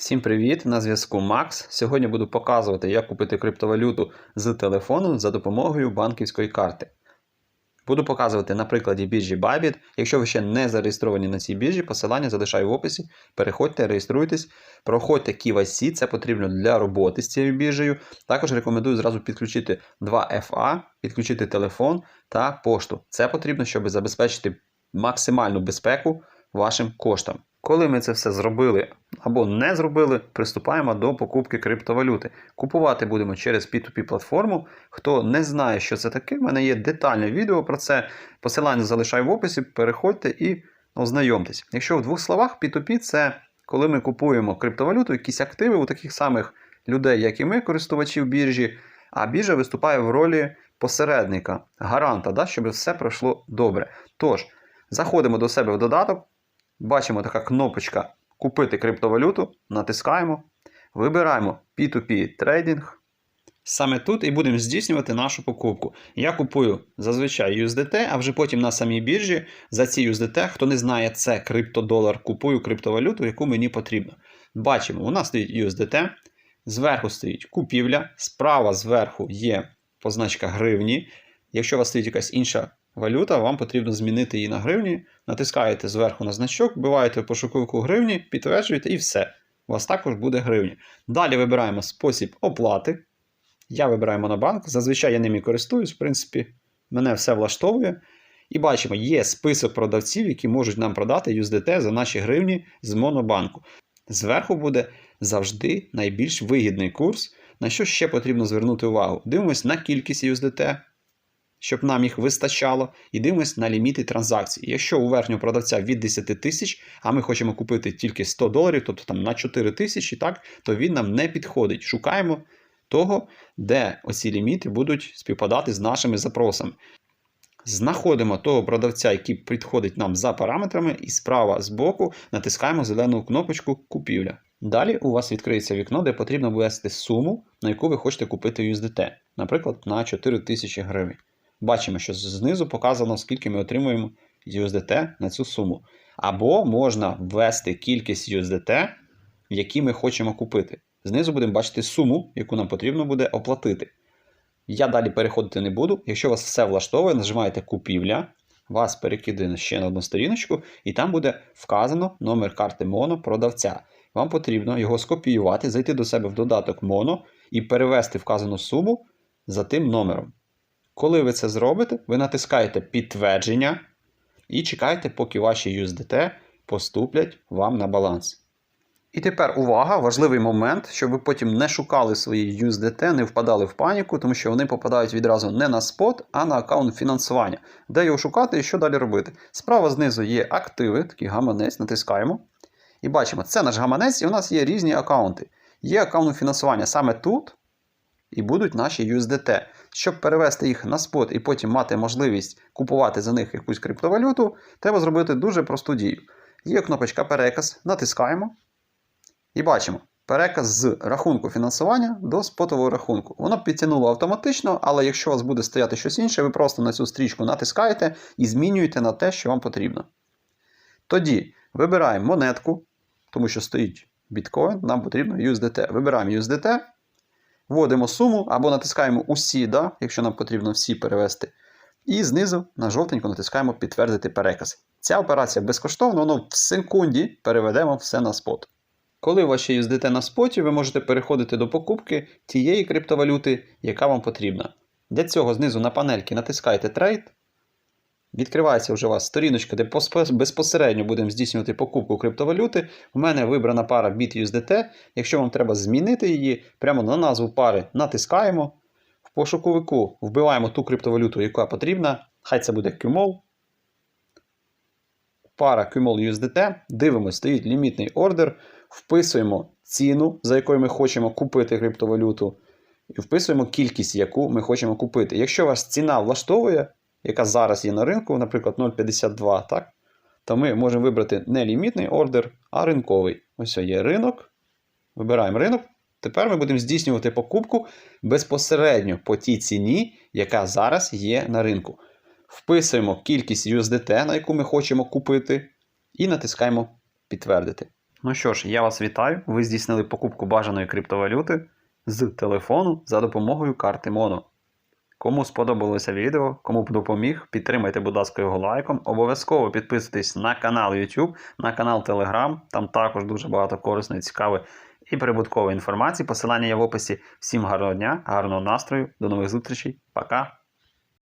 Всім привіт! На зв'язку Макс. Сьогодні буду показувати, як купити криптовалюту з телефону за допомогою банківської карти. Буду показувати на прикладі біржі Bybit. Якщо ви ще не зареєстровані на цій біржі, посилання залишаю в описі. Переходьте, реєструйтесь, проходьте KYC, це потрібно для роботи з цією біржею. Також рекомендую зразу підключити 2FA, підключити телефон та пошту. Це потрібно, щоб забезпечити максимальну безпеку вашим коштам. Коли ми це все зробили або не зробили, приступаємо до покупки криптовалюти. Купувати будемо через P2P платформу. Хто не знає, що це таке, в мене є детальне відео про це. Посилання залишаю в описі, переходьте і ознайомтесь. Якщо в двох словах, P2P це коли ми купуємо криптовалюту, якісь активи у таких самих людей, як і ми, користувачів біржі, а біржа виступає в ролі посередника, гаранта, да, щоб все пройшло добре. Тож, заходимо до себе в додаток. Бачимо така кнопочка Купити криптовалюту, натискаємо, вибираємо P2P трейдинг. Саме тут і будемо здійснювати нашу покупку. Я купую зазвичай USDT, а вже потім на самій біржі за ці USDT, хто не знає, це криптодолар, купую криптовалюту, яку мені потрібно. Бачимо, у нас стоїть USDT, зверху стоїть купівля, справа зверху є позначка гривні. Якщо у вас стоїть якась інша валюта, вам потрібно змінити її на гривні. Натискаєте зверху на значок, вбиваєте в пошуковику гривні, підтверджуєте і все. У вас також буде гривні. Далі вибираємо спосіб оплати. Я вибираю Монобанк. Зазвичай я ним і користуюсь, в принципі, мене все влаштовує. І бачимо, є список продавців, які можуть нам продати USDT за наші гривні з Монобанку. Зверху буде завжди найбільш вигідний курс, на що ще потрібно звернути увагу. Дивимось на кількість USDT, щоб нам їх вистачало, і дивимось на ліміти транзакцій. Якщо у верхнього продавця від 10 тисяч, а ми хочемо купити тільки 100 доларів, тобто там на 4 тисячі, так, то він нам не підходить. Шукаємо того, де оці ліміти будуть співпадати з нашими запросами. Знаходимо того продавця, який підходить нам за параметрами, і справа збоку натискаємо зелену кнопочку Купівля. Далі у вас відкриється вікно, де потрібно ввести суму, на яку ви хочете купити USDT, наприклад, на 4 тисячі гривень. Бачимо, що знизу показано, скільки ми отримуємо USDT на цю суму. Або можна ввести кількість USDT, які ми хочемо купити. Знизу будемо бачити суму, яку нам потрібно буде оплатити. Я далі переходити не буду. Якщо вас все влаштовує, нажимаєте купівля, вас перекидає ще на одну сторіночку, і там буде вказано номер карти Моно продавця. Вам потрібно його скопіювати, зайти до себе в додаток Моно і перевести вказану суму за тим номером. Коли ви це зробите, ви натискаєте підтвердження і чекаєте, поки ваші USDT поступлять вам на баланс. І тепер увага, важливий момент, щоб ви потім не шукали свої USDT, не впадали в паніку, тому що вони попадають відразу не на спот, а на аккаунт фінансування. Де його шукати і що далі робити? Справа знизу є активи, такий гаманець, натискаємо. І бачимо, це наш гаманець, і у нас є різні аккаунти. Є аккаунт фінансування саме тут, і будуть наші USDT. Щоб перевести їх на спот і потім мати можливість купувати за них якусь криптовалюту, треба зробити дуже просту дію. Є кнопочка Переказ, натискаємо. І бачимо переказ з рахунку фінансування до спотового рахунку. Воно підтягнуло автоматично, але якщо у вас буде стояти щось інше, ви просто на цю стрічку натискаєте і змінюєте на те, що вам потрібно. Тоді вибираємо монетку, тому що стоїть біткоін, нам потрібно USDT. Вибираємо USDT, вводимо суму або натискаємо усі, да, якщо нам потрібно всі перевести. І знизу на жовтеньку натискаємо підтвердити переказ. Ця операція безкоштовна, воно в секунді переведемо все на спот. Коли ваші USDT на споті, ви можете переходити до покупки тієї криптовалюти, яка вам потрібна. Для цього знизу на панельки натискаєте Trade. Відкривається вже у вас сторіночка, де безпосередньо будемо здійснювати покупку криптовалюти. У мене вибрана пара BitUSDT. Якщо вам треба змінити її, прямо на назву пари натискаємо. В пошуковику вбиваємо ту криптовалюту, яка потрібна. Хай це буде QMOL. Пара QMOL USDT. Дивимося, стоїть лімітний ордер. Вписуємо ціну, за якою ми хочемо купити криптовалюту. І вписуємо кількість, яку ми хочемо купити. Якщо вас ціна влаштовує, яка зараз є на ринку, наприклад, 0,52, так? то ми можемо вибрати не лімітний ордер, а ринковий. Ось є ринок. Вибираємо ринок. Тепер ми будемо здійснювати покупку безпосередньо по тій ціні, яка зараз є на ринку. Вписуємо кількість USDT, на яку ми хочемо купити, і натискаємо підтвердити. Ну що ж, я вас вітаю. Ви здійснили покупку бажаної криптовалюти з телефону за допомогою карти Mono. Кому сподобалося відео, кому допоміг, підтримайте, будь ласка, його лайком. Обов'язково підписуйтесь на канал YouTube, на канал Telegram. Там також дуже багато корисної, цікавої і прибуткової інформації. Посилання є в описі. Всім гарного дня, гарного настрою, до нових зустрічей. Пока!